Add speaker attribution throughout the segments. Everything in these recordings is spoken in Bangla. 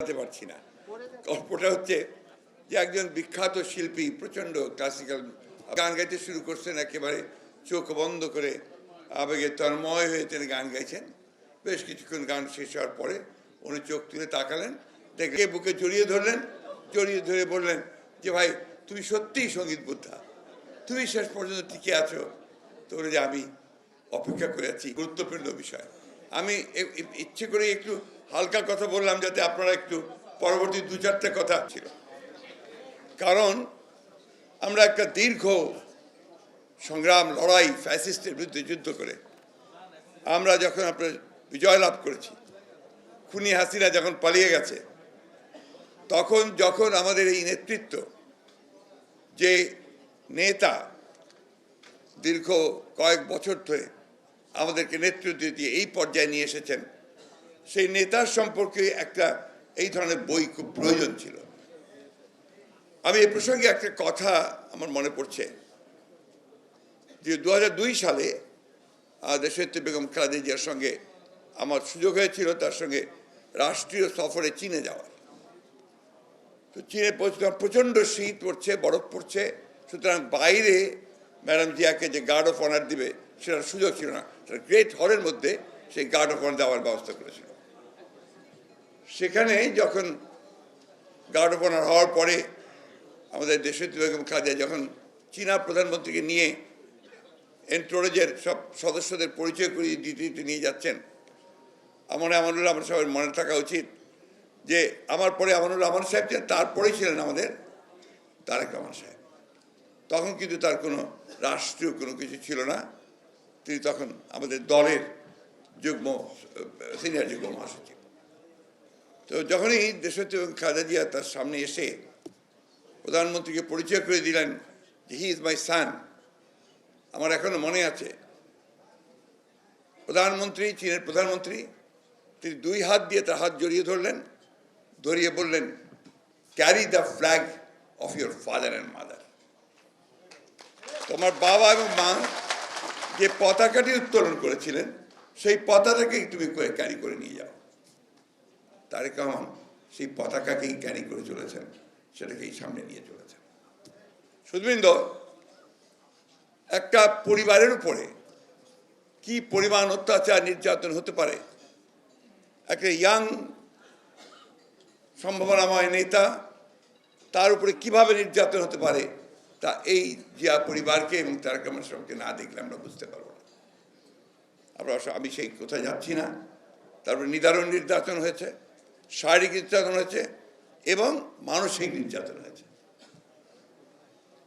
Speaker 1: বলতে পারছি না। গল্পটা হচ্ছে যে একজন বিখ্যাত শিল্পী, প্রচণ্ড ক্লাসিক্যাল গান গাইতে শুরু করছেন, একেবারে চোখ বন্ধ করে আবেগে তন্ময় হয়ে তিনি গান গাইছেন। বেশ কিছুক্ষণ গান শেষ হওয়ার পরে উনি চোখ তুলে তাকালেন, দেখে বুকে জড়িয়ে ধরলেন, জড়িয়ে ধরে বললেন যে, ভাই, তুমি সত্যিই সংগীত বুদ্ধা। তুমি শেষ পর্যন্ত টিকে আছো। তোর যে আমি অপেক্ষা করে আছি, গুরুত্বপূর্ণ বিষয়। আমি ইচ্ছে করে একটু হালকা কথা বললাম যাতে আপনারা একটু পরবর্তী দু চারটে কথা ছিল। কারণ আমরা একটা দীর্ঘ সংগ্রাম, লড়াই, ফ্যাসিস্টের বিরুদ্ধে যুদ্ধ করে আমরা যখন আপনার বিজয় লাভ করেছি, খুনি হাসিনা যখন পালিয়ে গেছে, তখন যখন আমাদের এই নেতৃত্ব যে নেতা দীর্ঘ কয়েক বছর ধরে আমাদেরকে নেতৃত্ব দিয়ে এই পর্যায়ে নিয়ে এসেছেন সেই নেতার সম্পর্কে একটা, এই ধরনের বই খুব প্রয়োজন ছিল। আমি এই প্রসঙ্গে একটা কথা আমার মনে পড়ছে যে দু হাজার দুই সালে দেশনেত্রী বেগম খালেদা জিয়ার সঙ্গে আমার সুযোগ হয়েছিল তার সঙ্গে রাষ্ট্রীয় সফরে চীনে যাওয়ার। তো চীনে পৌঁছলাম প্রচণ্ড শীত পড়ছে, বরফ পড়ছে, সুতরাং বাইরে ম্যাডাম জিয়াকে যে গার্ড অফ অনার দিবে, সেটার সুযোগ ছিল না। সেটা গ্রেট হলের মধ্যে সেই গার্ড অফ অনার দেওয়ার ব্যবস্থা করেছিল। সেখানে যখন গার্ড অফ অনার হওয়ার পরে আমাদের দেশের বেগম খালেদা যখন চীনা প্রধানমন্ত্রীকে নিয়ে এন্টোরেজের সব সদস্যদের পরিচয় করিয়ে দিতে দিতে নিয়ে যাচ্ছেন, আমার আমানুল আমার সাহেবের মনে থাকা উচিত যে আমার পরে আমানুল রহমান সাহেব ছিলেন তারপরেই ছিলেন আমাদের তারেক রহমান সাহেব। তখন কিন্তু তার কোনো রাষ্ট্রীয় কোনো কিছু ছিল না। তিনি তখন আমাদের দলের যুগ্ম সিনিয়র যুগ্ম মহাসচিব। তো যখনই দেশত্রী এবং খালেদা তার সামনে এসে প্রধানমন্ত্রীকে পরিচয় করে দিলেন যে হি ইজ মাই সান, আমার এখনও মনে আছে। প্রধানমন্ত্রী, চীনের প্রধানমন্ত্রী, তিনি দুই হাত দিয়ে তার হাত জড়িয়ে ধরলেন, ধরিয়ে বললেন carry the flag of your father and mother তোমার বাবা এবং মা যে পতাকাটি উত্তোলন করেছিলেন, সেই পতাকাকেই তুমি ক্যারি করে নিয়ে যাও। তারেক রহমান সেই পতাকাকেই ক্যারি করে চলেছেন, সেটাকেই সামনে নিয়ে চলেছেন। সুধবৃন্দ একটা পরিবারের উপরে কি পরিমাণ অত্যাচার নির্যাতন হতে পারে? একটা ইয়াং সম্ভাবনাময় নেতা তার উপরে কীভাবে নির্যাতন হতে পারে? তা এই জিয়া পরিবারকে এবং তার কেমন সবকে না দেখলে আমরা বুঝতে পারব না। আমরা আমি সেই কোথায় যাচ্ছি না। তারপরে নিদারুণ নির্যাতন হয়েছে। শারীরিক নির্যাতন হয়েছে এবং মানসিক নির্যাতন হয়েছে।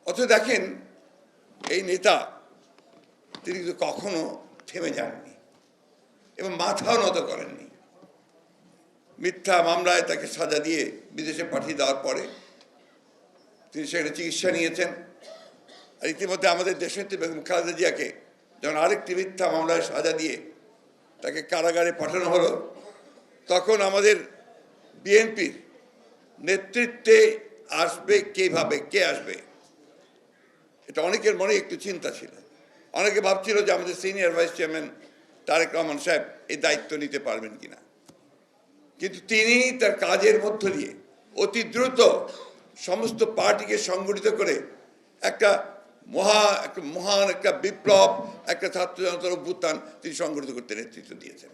Speaker 1: অথচ দেখেন, এই নেতা, তিনি কিন্তু কখনো থেমে যাননি এবং মাথাও নত করেননি। মিথ্যা মামলায় তাকে সাজা দিয়ে বিদেশে পাঠিয়ে দেওয়ার পরে তিনি সেখানে চিকিৎসা নিয়েছেন। আর ইতিমধ্যে আমাদের দেশের বেগম খালেদা জিয়াকে যখন আরেকটি মিথ্যা মামলায় সাজা দিয়ে তাকে কারাগারে পাঠানো হলো, তখন আমাদের বিএনপির নেতৃত্বে আসবে কীভাবে, কে আসবে? এটা অনেকের মনে একটু চিন্তা ছিল। অনেকে ভাবছিল যে আমাদের senior vice chairman Tarique Rahman সাহেব এই দায়িত্ব নিতে পারবেন কিনা। কিন্তু তিনি তার কাজের মধ্য দিয়ে অতি দ্রুত সমস্ত পার্টিকে সংগঠিত করে একটা মহা, একটা মহান, একটা বিপ্লব, একটা ছাত্র জনতার অভ্যুত্থান তিনি সংগঠিত করতে নেতৃত্ব দিয়েছেন।